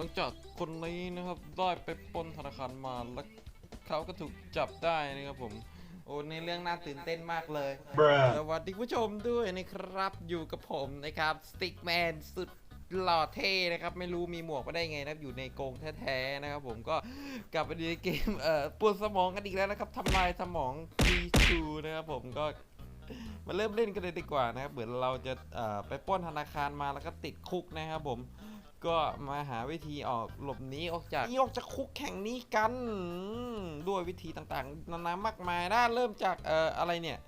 ลังจากคนนี้นะครับได้ไปปล้นธนาคารมาแล้วเขาก็ถูกจับได้นะครับผม โอ้ในเรื่องน่าตื่นเต้นมากเลย Bruh. สวัสดีคุณผู้ชมด้วยนะครับอยู่กับผมนะครับสติ๊กแมนสุดหล่อเท่นะครับ ไม่รู้มีหมวกมาได้ไงนะครับอยู่ในกรงแท้ๆนะครับผมก็กลับมาดูในเกมเอ่อปวดสมองกันอีกแล้วนะครับทำลายสมอง P2 นะครับผมก็มาเริ่มเล่นกันเลยดีกว่านะครับเหมือนเราจะเอ่อไปปล้นธนาคารมาแล้วก็ติดคุกนะครับผม ก็มาหาวิธีออกหลบหนีออกจากหนีออกจากคุกแข่งนี้กันด้วยวิธีต่างๆ นานามากมายนะเริ่มจากเอ่ออะไรเนี่ย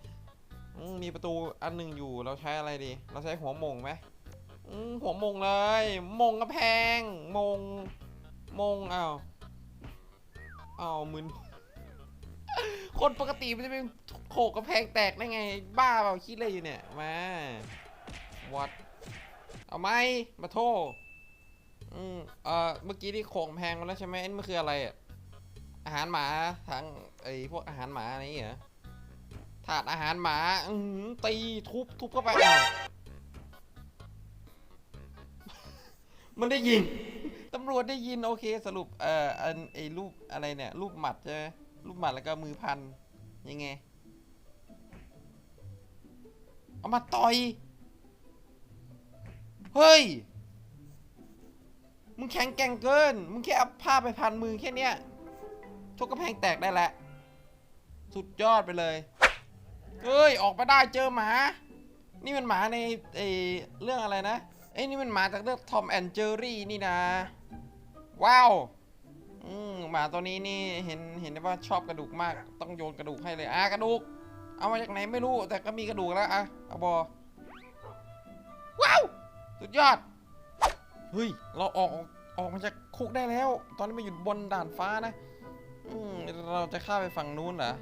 มีประตูอันหนึ่งอยู่เราใช้อะไรดี เราใช้หัวมงไหมหัวมงเลยมงกระแพงมงมงอ้าวอ้าวมึนคนปกติมันจะเป็นโขกกระแพงแตกได้ไง บ้าเปล่าคิดอะไรอยู่เนี่ยมาวัดเอาไหมมาโทษ อืมเอ่อเมื่อกี้ที่โขงแพงมาแล้วใช่ไหมอันนี้มันคืออะไรอะอาหารหมาทั้งไอ้พวกอาหารหมาอะไรอย่างเงี้ยเหรอถาดอาหารหมาอือหือตีทุบทุบเข้าไปอ้าวมันได้ยิน ตำรวจได้ยินโอเคสรุปเอ่ออันไอ้รูปอะไรเนี่ย รูปหมัดใช่ไหมรูปหมัดแล้วก็มือพันยังไง เอามาต่อย เฮ้ย มึงแข็งแกร่งเกิน มึงแค่เอาผ้าไปพันมือแค่เนี้ยชกกระแพงแตกได้แหละ สุดยอดไปเลยเฮ้ย ออกมาได้เจอหมา นี่มันหมาในไอเรื่องอะไรนะไอ้ยนี่มันหมาจากเรื่องทอมแอนเจอรี่นี่นะ ว้าว อืมหมาตัวนี้นี่เห็นเห็นได้ว่าชอบกระดูกมาก ต้องโยนกระดูกให้เลย อะกระดูก เอามาจากไหนไม่รู้แต่ก็มีกระดูกแล้วอะเอาบอว้าว สุดยอด เฮ้ย เราออกออกมาจากคุกได้แล้ว ตอนนี้มาอยู่บนด่านฟ้านะ อืมเราจะข้าไปฝั่งนู้นเหรอ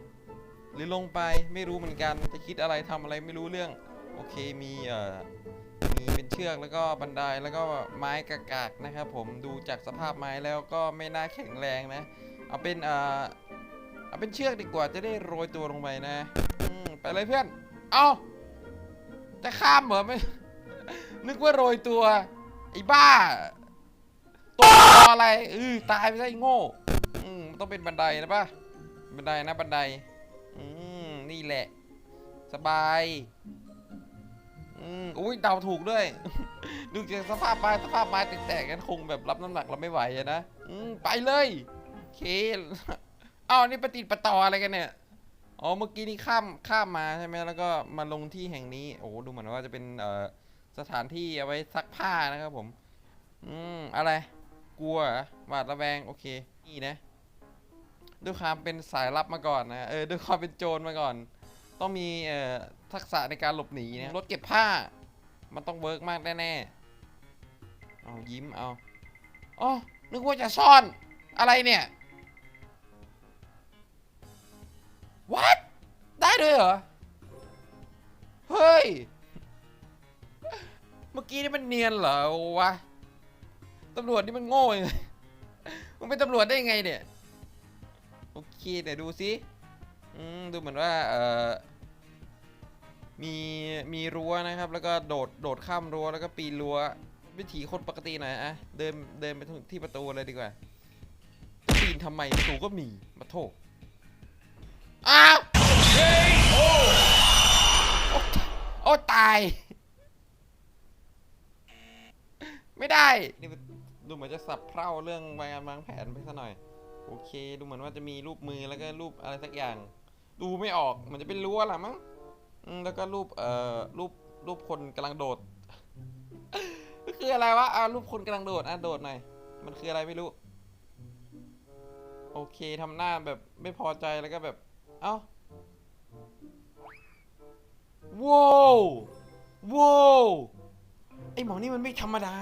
หรือลงไปไม่รู้เหมือนกัน จะคิดอะไรทำอะไรไม่รู้เรื่อง โอเค มีเอ่อ มีเป็นเชือกแล้วก็บันไดแล้วก็ไม้กากๆนะครับผม ดูจากสภาพไม้แล้วก็ไม่น่าแข็งแรงนะ เอาเป็นเอ่อ เอาเป็นเชือกดีกว่าจะได้โรยตัวลงไปนะ อืม ไปเลยเพื่อน เอาจะข้ามเหรอไม่ นึกว่าโรยตัว ไอ้บ้า ตัวอะไรเออตายไปซะไอ้โง่ อืมมันต้องเป็นบันไดนะป่ะ บันไดนะบันได อืมนี่แหละ สบาย อืมอุ้ยเดาถูกด้วย ดูจากสภาพไม้สภาพไม้แตกๆกันคงแบบรับน้ำหนักเราไม่ไหวอะนะ อืมไปเลยโอเคอ้าวนี่ปฏิดประต่ออะไรกันเนี่ย อ๋อ เมื่อกี้นี่ข้ามข้ามมาใช่ไหมแล้วก็มาลงที่แห่งนี้ โอ้โหดูเหมือนว่าจะเป็นเอ่อ สถานที่เอาไว้ซักผ้านะครับผม อืมอะไร กลัวหวาดระแวงโอเค นี่นะ ด้วยความเป็นสายลับมาก่อนนะเออด้วยความเป็นโจรมาก่อน ต้องมีเอ่อทักษะในการหลบหนีนะรถเก็บผ้า มันต้องเวิร์กมากแน่ๆเอายิ้มเอาอ๋อนึกว่าจะซ่อนอะไรเนี่ย what ได้ด้วยเหรอ เฮ้ย เมื่อกี้นี่มันเนียนเหรอวะตำรวจนี่มันโง่ยังไงมันเป็นตำรวจได้ยังไงเนี่ย โอเคเดี๋ยวดูสิอืมดูเหมือนว่าเอ่อมีมีรั้วนะครับ แล้วก็โดดโดดข้ามรั้วแล้วก็ปีนรั้ววิถีคนปกติหน่อยอะเดินเดินไปที่ประตูเลยดีกว่าปีนทำไมประตูก็มีมาโทษอ้าวโอ้โอ้ตาย ไม่ได้ นี่ดูเหมือนจะสับเพร่าเรื่องวางวางแผนไปซะหน่อย โอเค ดูเหมือนว่าจะมีรูปมือแล้วก็รูปอะไรสักอย่าง ดูไม่ออกเหมือนจะเป็นรั้วแหละมั้งแล้วก็รูปเอ่อรูปรูปคนกำลังโดดก็คืออะไรวะอ่ารูปคนกำลังโดดอะโดดหน่อยมันคืออะไรไม่รู้ โอเคทำหน้าแบบไม่พอใจแล้วก็แบบ เอ้าว้าวว้าว หมอนี่มันไม่ธรรมดา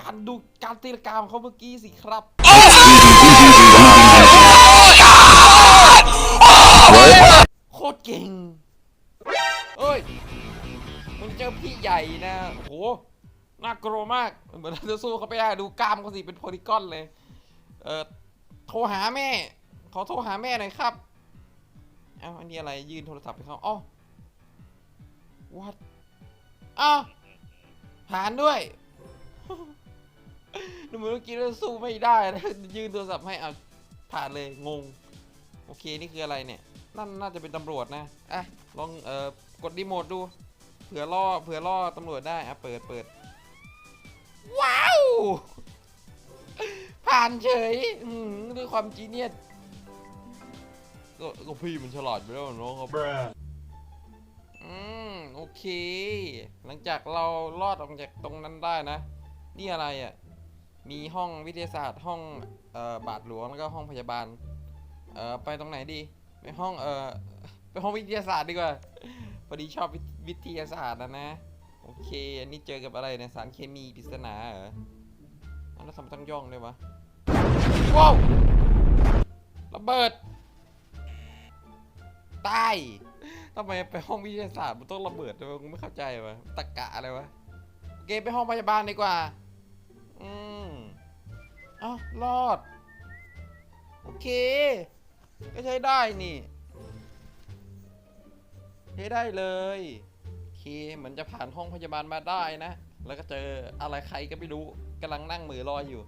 การดูการตีลงกาของเขาเมื่อกี้สิครับ โคตรเก่งเอ้ยมึงเจอพี่ใหญ่นะโหน่ากลัวมาก เหมือนเราจะสู้เขาไปได้ดูกล้ามเขาสิเป็นโพลีกอนเลย เออโทรหาแม่ ขอโทรหาแม่หน่อยครับ เอ้าอันนี้อะไร ยืนโทรศัพท์ไปเขาอ๋อ what อ้าว ผ่านด้วยดูเหมือนเมื่อกี้เราสู้ไม่ได้นะยืนโทรศัพท์ให้เอาผ่านเลยงง โอเคนี่คืออะไรเนี่ยนั่นน่าจะเป็นตำรวจนะอะลองเอ่อกดรีโมทดู เผื่อล่อเผื่อล่อตำรวจได้อะเปิดเปิดว้าวผ่านเฉยด้วยความจีเนียสก็พี่มันฉลาดไปแล้วน้องครับ เค หลังจากเรารอดออกจากตรงนั้นได้นะ นี่อะไรอะ่ะ มีห้องวิทยาศาสตร์ห้องเอ่อบาทหลวงแล้วก็ห้องพยาบาล เอ่อไปตรงไหนดี ไปห้องเอ่อไปห้องวิทยาศาสตร์ดีกว่า พอดีชอบวิทยาศาสตร์นะนะ โอเค อันนี้เจอกับอะไรเนี่ยสารเคมีปริศนาเหรอแล้วทำไมต้องย่องด้วยวะ ว้าวระเบิด ตายทำไมไปห้องวิทยาศาสตร์มันต้องระเบิดด้วยกูไม่เข้าใจวะตะกะอะไรวะโอเคไปห้องพยาบาลดีกว่า อืมอ้ารอด โอเค ก็ใช้ได้นี่ ใช้ได้เลยโอเคเหมือนจะผ่านห้องพยาบาลมาได้นะ แล้วก็เจออะไรใครก็ไม่รู้กำลังนั่งมือรออยู่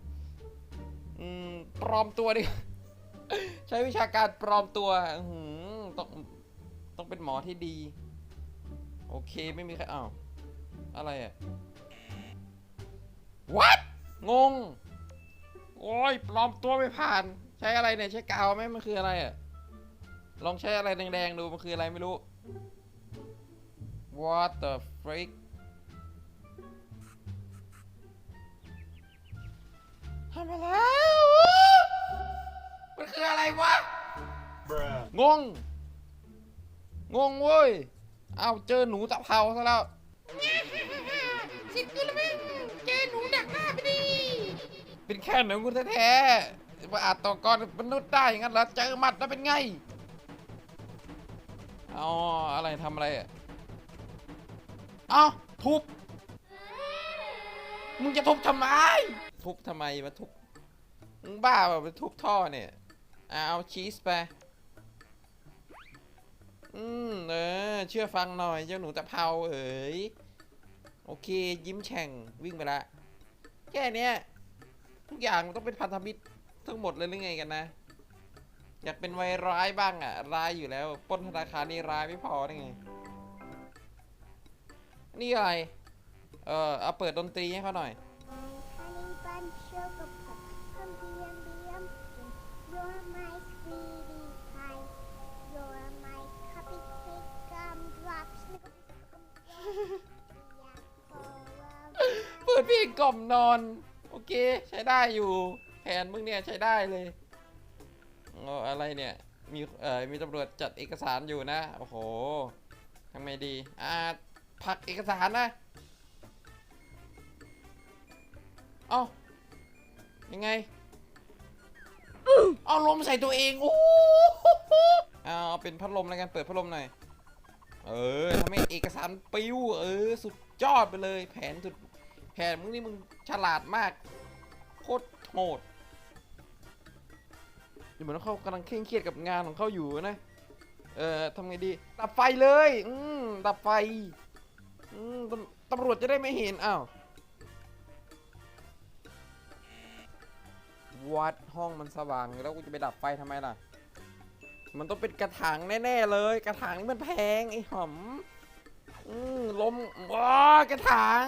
อืม ปลอมตัวดิ ใช้วิชาการปลอมตัว อื้อหือ ต้องต้องเป็นหมอที่ดี โอเคไม่มีใครอ้าวอะไรอะ what งง โอ้ยปลอมตัวไม่ผ่าน ใช้อะไรเนี่ยใช้กาวไหมมันคืออะไรอะลองใช้อะไรแดงๆดูมันคืออะไรไม่รู้ what the freak ทำมาแล้ว มันคืออะไรวะ Bruh. งง งงเว้ย เอาเจอหนูตะเภาซะแล้วสิกิลเมนเจอหนูดักหน้าไปดิ เป็นแค่หนูคุณแท้ๆมาอาจต่อกรมนุษย์ได้อย่างนั้นเหรอเจอหมัดแล้วเป็นไงเอาอะไรทำอะไรอะเอาทุบ มึงจะทุบทำไม ทุบทำไมมาทุบ มึงบ้าเปล่าไปทุบท่อเนี่ยอะเอาชีสไป อืมเออ เชื่อฟังหน่อยเจ้าหนูตะเภาเอ๋ยโอเค ยิ้มแฉ่งวิ่งไปละแค่เนี้ยทุกอย่างมันต้องเป็นพันธมิตรทั้งหมดเลยหรือไงกันนะ อยากเป็นวัยร้ายบ้างอะร้ายอยู่แล้วปล้นธนาคารนี่ร้ายไม่พอได้ไงนี่อะไร เออเอาเปิดดนตรีให้เขาหน่อย กล่อมนอน โอเค ใช้ได้อยู่ แผนมึงเนี่ยใช้ได้เลยอ๋ออะไรเนี่ย มีเอ่อมีตำรวจจัดเอกสารอยู่นะ โอ้โหทำไงดี อ่าผลักเอกสารนะ เอ้า ยังไง เอาลมใส่ตัวเองโอ้โหเอาเป็นพัดลมแล้วกัน เปิดพัดลมหน่อย เออทำให้เอกสารปิ้ว เออ สุดยอดไปเลย แผนสุด ผนมึงนี่มึงฉลาดมาก โคตรโหดเหมือนเขากำลังเคร่งเครียดกับงานของเขาอยู่นะ เออทำไงดี ดับไฟเลย อืมดับไฟ อืมตำรวจจะได้ไม่เห็น อ้าว วัดห้องมันสว่างแล้วกูจะไปดับไฟทำไมล่ะ มันต้องเป็นกระถางแน่ๆเลย กระถางนี่มันแพงไอ้หอม อืมลมว้ากระถาง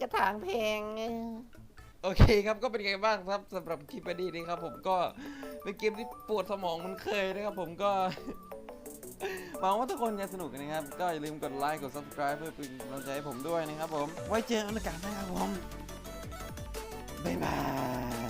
กระถางแพงโอเคครับก็เป็นไงบ้างครับสำหรับคลิปนี้นี้ครับ ผมก็เป็นเกมที่ปวดสมองมันเคยนะครับ ผมก็หวังว่าทุกคนจะสนุกนะครับ ก็อย่าลืมกดไลค์กด subscribe เพื่อเป็นกำลังใจให้ผมด้วยนะครับผม ไว้เจอกันในการหน้าครับผม บ๊ายบาย